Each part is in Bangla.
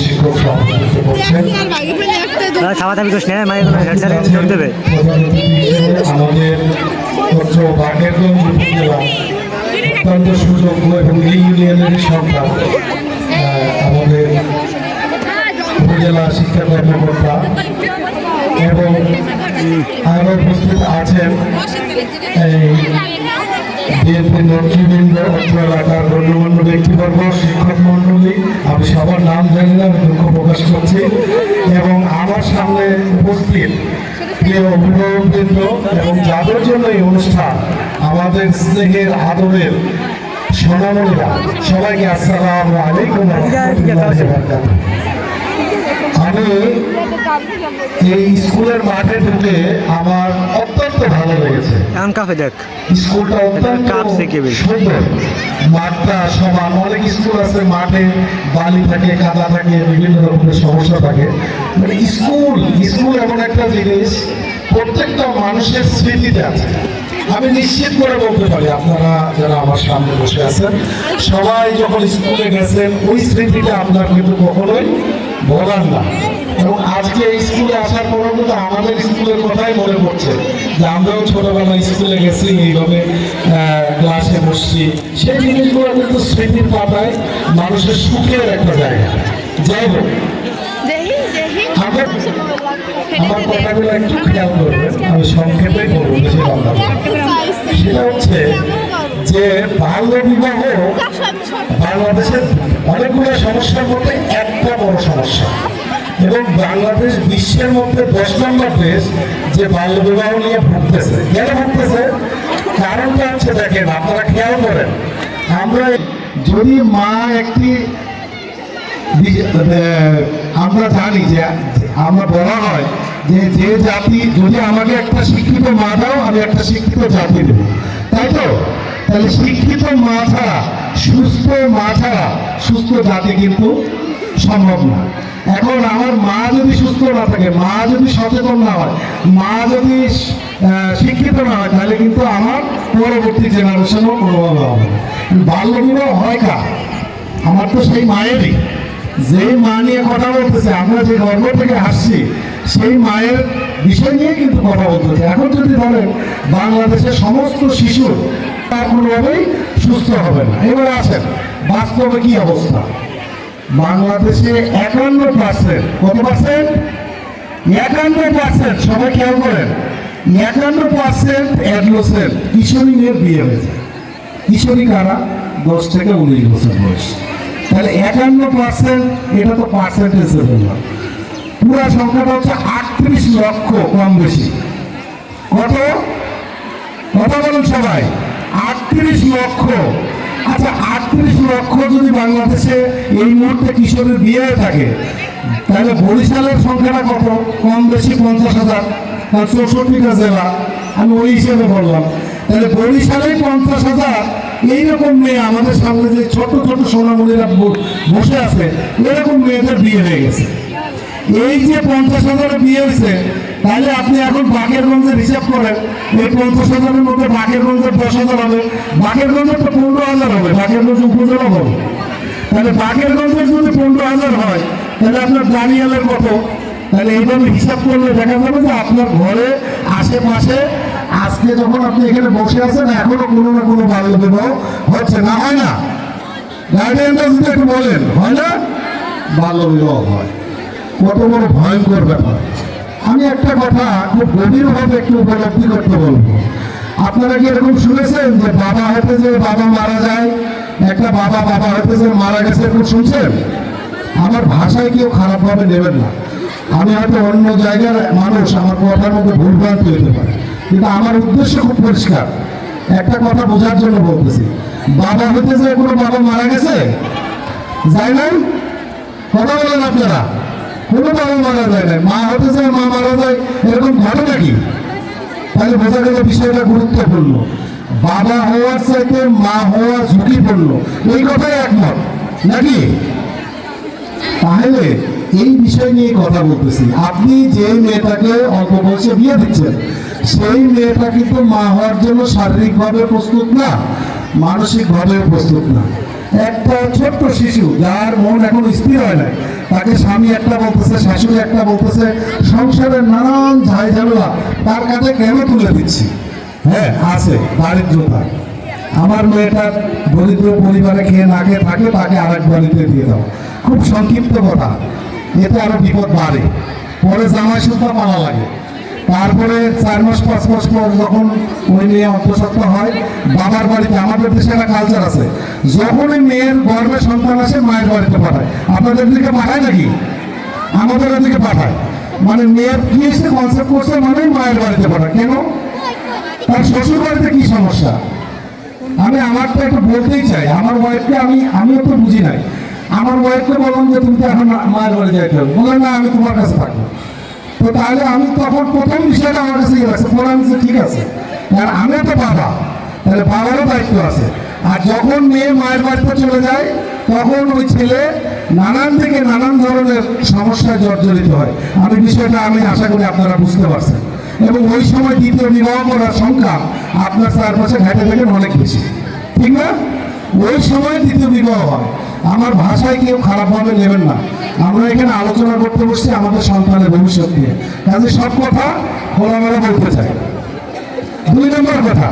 শিক্ষক সভাপতিত্ব করছেন হিসেবে আমাদের তথ্য অত্যন্ত সুযোগ্য এবং এই ইউনিয়নের আমাদের উপজেলা শিক্ষা কর্মকর্তা এবং আরও উপস্থিত আছেন এই বিএনপি নেতৃবৃন্দ অত্র এলাকার গণ্যমান্য ব্যক্তিবর্গ শিক্ষক নাম জানি না দুঃখ প্রকাশ করছি। এবং আমার সামনে উপস্থিত প্রিয় অভিভাবকবৃন্দ এবং যাদের জন্য এই অনুষ্ঠান আমাদের স্নেহের আদরের সোনামণিরা সবাইকে আসসালাম আলাইকুম। আমি এই স্কুলের মাঠে ঢুকে আমার অত্যন্ত ভালো লেগেছে। এখন কাফে দেখ। স্কুলটা অত্যন্ত। সুন্দর। মাঠটা সমান। অনেক স্কুল আছে মাঠে বালি থাকে কাদা থাকে বিভিন্ন রকমের সমস্যা থাকে। মানে স্কুল স্কুল এমন একটা জিনিস প্রত্যেকটা মানুষের স্মৃতিতে আছে। আমি নিশ্চিত করে বলতে পারি আপনারা যারা আমার সামনে বসে আছেন সবাই যখন স্কুলে গেছেন ওই স্মৃতিটা আপনার কিন্তু কখনোই ভোলার না। এবং আজকে স্কুলে আসার পর কিন্তু আমাদের স্কুলের কথাই মনে পড়ছে যে আমরাও ছোটবেলায় স্কুলে গেছি এইভাবে ক্লাসে বসছি। সেই জিনিসগুলো কিন্তু স্মৃতির পাতায় মানুষের সুখের একটা জায়গা। যাই হোক আমার- কথাগুলো একটু খেয়াল করবেন আমি সংক্ষেপে বলব বেশি সেটা হচ্ছে যে বাল্য বিবাহ বাংলাদেশের অনেকগুলো সমস্যার মধ্যে একটা বড় সমস্যা। এবং বাংলাদেশ বিশ্বের মধ্যে দশ নম্বর দেশ যে বাল্য বিবাহ নিয়ে ভুগতেছে কেন ভুগতেছে কারণটা হচ্ছে দেখেন, আপনারা খেয়াল করেন, আমরা যদি মা একটি আমরা জানি যে, আমরা বলা হয় যে যে জাতি যদি আমাকে একটা শিক্ষিত মা দাও, আমি একটা শিক্ষিত জাতি দেবো। তাই তো? তাহলে শিক্ষিত মা ছাড়া, সুস্থ মা ছাড়া সুস্থ জাতি কিন্তু সম্ভব না। এখন আমার মা যদি সুস্থ না থাকে, মা যদি সচেতন না হয়, মা যদি শিক্ষিত না হয়, তাহলে কিন্তু আমার পরবর্তী জেনারেশনও কোনোভাবে হবে বাল্য বিবাহ হয় কার? আমার তো সেই মায়েরই। যে মা নিয়ে কথা বলতেছে, আমরা যে গর্ব থেকে আসছি সেই মায়ের বিষয় নিয়ে কিন্তু কথা বলতেছে। এখন যদি ধরেন বাংলাদেশের সমস্ত শিশু তার কোনোভাবেই সুস্থ হবে না। এবার আসেন, বাস্তবে কি অবস্থা? বাংলাদেশে একান্ন পার্সেন্ট কত পার্সেন্ট একান্ন পার্সেন্ট সবাই খেয়াল করেন। একান্ন পার্সেন্ট অ্যাডলোসেন্ট কিশোরী মেয়ের বিয়ে হয়েছে। কিশোরী কারা? দশ থেকে উনিশ বছর বয়স। তাহলে একান্ন পার্সেন্ট এটা তো পার্সেন্টেজের বললাম পুরো সংখ্যাটা হচ্ছে আটত্রিশ লক্ষ কম বেশি। কত? কথা বলুন সবাই। আটত্রিশ লক্ষ। আচ্ছা আটত্রিশ লক্ষ যদি বাংলাদেশে এই মুহূর্তে কিশোরের বিয়ে থাকে, তাহলে বরিশালের সংখ্যাটা কত? কম বেশি পঞ্চাশ হাজার চৌষট্টিটা জেলা, আমি ওই হিসেবে বললাম। তাহলে বরিশালে পঞ্চাশ হাজার, এইরকম মেয়ে আমাদের সামনে যে ছোট ছোট সোনামণিরা বসে আছে, এরকম মেয়েদের বিয়ে হয়ে গেছে। এই যে পঞ্চাশ হাজার বিয়ে হয়েছে, তাহলে আপনি এখন বাকেরগঞ্জের হিসাব করেন। এই পঞ্চাশ হাজারের মধ্যে বাকেরগঞ্জের দশ হাজার হবে। বাকেরগঞ্জের তো পনেরো হাজার হবে। বাকেরগঞ্জ উপজেলা হবে। তাহলে বাকেরগঞ্জের যদি পনেরো হাজার হয়, তাহলে আপনার দানিয়ালের কত তাহলে এইভাবে হিসাব করলে দেখা যাবে যে আপনার ঘরে, আশেপাশে, আজকে যখন আপনি এখানে বসে আছেন, এখনও কোনো না কোনো বাল্য বিবাহ হচ্ছে না, হয় না? গার্ডিয়ানরা যদি একটু বলেন, হয় না? বাল্য বিবাহ হয়। কত বড় ভয়ঙ্কর ব্যাপার। আমি একটা কথা খুব গভীরভাবে একটু উপলব্ধি করতে বলব। আপনারা কি এরকম শুনেছেন যে বাবা হতে যে বাবা মারা যায়, একটা বাবা বাবা হতে যে মারা গেছে এরকম শুনছেন? আমার ভাষায় কেউ খারাপভাবে নেবেন না। আমি হয়তো অন্য জায়গার মানুষ, আমার কথার মধ্যে ভুলভ্রান্তি হতে পারে। কিন্তু আমার উদ্দেশ্য খুব পরিষ্কার। একটা কথা বোঝার জন্য বলতেছি। বাবা হতে যে কোনো বাবা মারা গেছে? যায় নাই? কথা বলেন আপনারা। কোনো বাবা মারা যায় না। মা হতে যায় মা মারা যায়, এরকম ঘটে নাকি তাহলে বোঝা গেল বিষয়টা গুরুত্বপূর্ণ। বাবা হওয়ার চাইতে মা হওয়া ঝুঁকিপূর্ণ। এই কথাই একমত, নাকি? তাহলে এই বিষয় নিয়ে কথা বলতেছি। আপনি যে মেয়েটাকে অল্প বয়সে বিয়ে দিচ্ছেন, সেই মেয়েটা কিন্তু মা হওয়ার জন্য শারীরিকভাবে প্রস্তুত না মানসিকভাবে প্রস্তুত না। একটা ছোট্ট শিশু, যার মন এখন স্থির হয় না তাকে স্বামী একটা বলতেছে, শাশুড়ি একটা বলতেছে, সংসারের নানান ঝাই ঝামেলা তার কাছে কেন তুলে দিচ্ছি? হ্যাঁ আছে দারিদ্রতা আমার মেয়েটা দরিদ্র পরিবারে খেয়ে না খেয়ে থাকে, তাকে আরেক বাড়িতে দিয়ে দাও। খুব সংক্ষিপ্ত কথা। এতে আরও বিপদ বাড়ে। পরে জামাই সুদ্ধা পালা লাগে। তারপরে চার মাস, পাঁচ মাস পর যখন ওই মেয়ে অন্তঃসত্ত্বা হয়, বাবার বাড়িতে, আমাদের দেশে একটা কালচার আছে। যখনই মেয়ের গর্বে সন্তান আসে, মায়ের বাড়িতে পাঠায়। আপনাদের দিকে পাঠায় নাকি? আমাদের দিকে পাঠায়। মানে মেয়ের কি এসে কনসেপ্ট করছে মানে মায়ের বাড়িতে পাঠায়। কেন? তার শ্বশুর বাড়িতে কি সমস্যা? আমি আমারটা একটু বলতেই চাই। আমার ওয়াইফকে আমি, আমিও তো বুঝি নাই। আমার ওয়াইফকে বললাম যে, তুমি তো এখন মায়ের বাড়ি যাইতে হবে। বললাম, না, আমি তোমার কাছে থাকব। তো তাহলে আমি তখন প্রথম বিষয়টা আমার কাছে পরে আমি বলছি, ঠিক আছে। কারণ আমি তো বাবা। তাহলে বাবারও দায়িত্ব আছে। আর যখন মেয়ে মায়ের বাড়িতে চলে যায় তখন ওই ছেলে নানান থেকে নানান ধরনের সমস্যায় জর্জরিত হয়। আমি বিষয়টা আমি আশা করি আপনারা বুঝতে পারছেন। এবং ওই সময় দ্বিতীয় বিবাহ করার সংখ্যা আপনার চারপাশে ঘাটে দেখেন অনেক বেশি। ঠিক না? ওই সময় দ্বিতীয় বিবাহ হয়। আমার ভাষায় কেউ খারাপভাবে নেবেন না। আমরা এখানে আলোচনা করতে বসছি আমাদের সন্তানের ভবিষ্যৎ নিয়ে। কাজে সব কথা খোলামেলা বলতে চাই। দুই নম্বর কথা,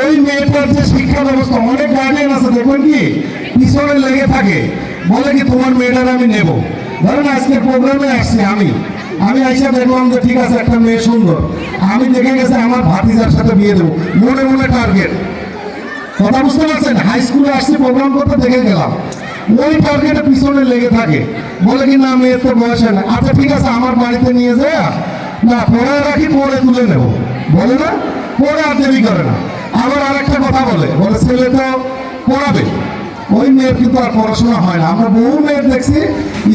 ওই মেয়েটার যে শিক্ষা ব্যবস্থা, অনেক গার্ডিয়ান আছে দেখুন কি? পিছনে লেগে থাকে। বলে কি, তোমার মেয়েটার আমি নেব। ধরেন আজকে প্রোগ্রামে আসছি আমি। আমি আইসা দেখলাম যে, ঠিক আছে, একটা মেয়ে সুন্দর। আমি দেখে গেছে আমার ভাতিজার সাথে বিয়ে দেবো। মনে মনে টার্গেট কথা বুঝতে পারছেন? হাই স্কুলে আসছি প্রোগ্রাম করতে দেখে গেলাম। ওই টার্গেটের পিছনে লেগে থাকে। বলে কি, না মেয়ের তো বয়স হয় না। আচ্ছা ঠিক আছে, আমার বাড়িতে নিয়ে যায় না, পরে রাখি, পরে তুলে নেব। বলে না, পরে আর দেরি করে না। আবার আরেকটা কথা বলে বলে, ছেলে তো পড়াবে। ওই মেয়ের কিন্তু আর পড়াশোনা হয় না। আমরা বহু মেয়ের দেখছি,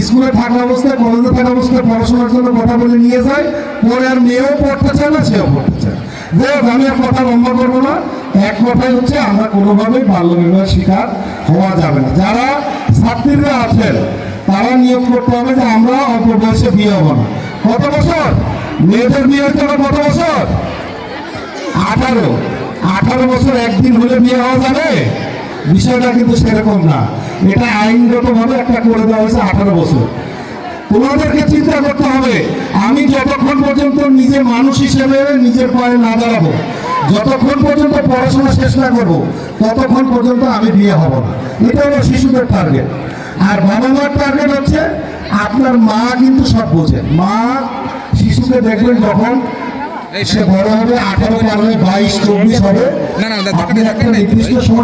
স্কুলে থাকা অবস্থায়, কলেজে থাকা অবস্থায় পড়াশোনার জন্য কথা বলে নিয়ে যায়। পরে আর মেয়েও পড়তে চায় না, সেও পড়তে চায়। যাই হোক, আমি আর কথা লম্বা করব না। এক কথাই হচ্ছে, আমরা কোনোভাবেই বাল্য বিবাহ শিকার হওয়া যাবে না। যারা ছাত্রীরা আছেন, তারা নিয়োগ করতে হবে যে আমরা অল্প বয়সে বিয়ে হব না। কত বছর? মেয়েদের বিয়ে হবে কত বছর? আঠারো। আঠারো বছর একদিন হলে বিয়ে হওয়া যাবে? বিষয়টা কিন্তু সেরকম না। এটা আইনগতভাবে একটা করে দেওয়া হয়েছে আঠারো বছর। তোমাদেরকে চিন্তা করতে হবে, আমি যতক্ষণ পর্যন্ত নিজে মানুষ হিসেবে নিজের পায়ে না দাঁড়াবো যতক্ষণ পর্যন্ত পড়াশোনা শেষ না করব ততক্ষণ পর্যন্ত আমি বিয়ে হব না। এটা হলো শিশুদের টার্গেট আর বাবা মার টার্গেট হচ্ছে আপনার মা কিন্তু সব বোঝে। মা শিশুকে দেখবেন যখন সে বড় হবে আঠারো পারবে বাইশ চব্বিশ হবে না, না, নির্দিষ্ট সময়